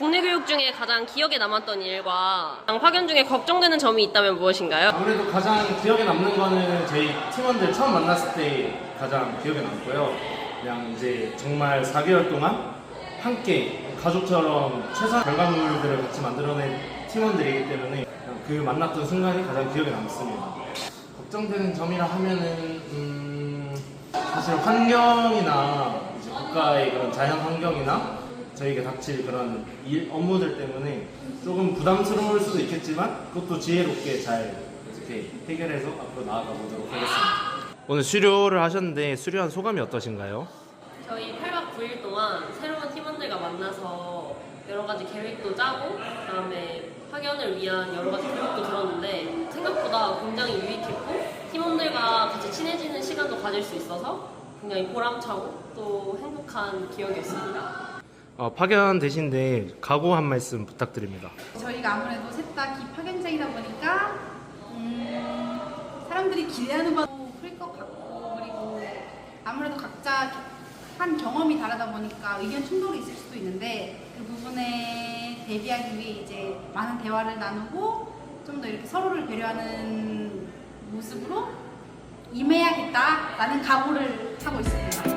국내 교육 중에 가장 기억에 남았던 일과 파견 중에 걱정되는 점이 있다면 무엇인가요? 아무래도 가장 기억에 남는 거는 저희 팀원들 처음 만났을 때 가장 기억에 남고요. 그냥 이제 정말 4개월 동안 함께 가족처럼 최선 결과물들을 같이 만들어낸 팀원들이기 때문에 그냥 그 만났던 순간이 가장 기억에 남습니다. 걱정되는 점이라 하면은 음, 사실 환경이나 이제 국가의 그런 자연 환경이나 저에게 닥칠 그런 일 업무들 때문에 조금 부담스러울 수도 있겠지만 그것도 지혜롭게 잘 이렇게 해결해서 앞으로 나아가 보도록 하겠습니다. 오늘 수료를 하셨는데 수료한 소감이 어떠신가요? 저희 8박 9일 동안 새로운 팀원들과 만나서 여러 가지 계획도 짜고 그다음에 파견을 위한 여러 가지 교육도 들었는데 생각보다 굉장히 유익했고 팀원들과 같이 친해지는 시간도 가질 수 있어서 굉장히 보람차고 또 행복한 기억이었습니다. 어, 파견 되신데 각오 한 말씀 부탁드립니다. 저희가 아무래도 셋 다 기파견장이다 보니까 음, 사람들이 기대하는 바도 클 것 같고 그리고 아무래도 각자 한 경험이 다르다 보니까 의견 충돌이 있을 수도 있는데 그 부분에 대비하기 위해 이제 많은 대화를 나누고 좀 더 이렇게 서로를 배려하는 모습으로 임해야겠다라는 각오를 하고 있습니다.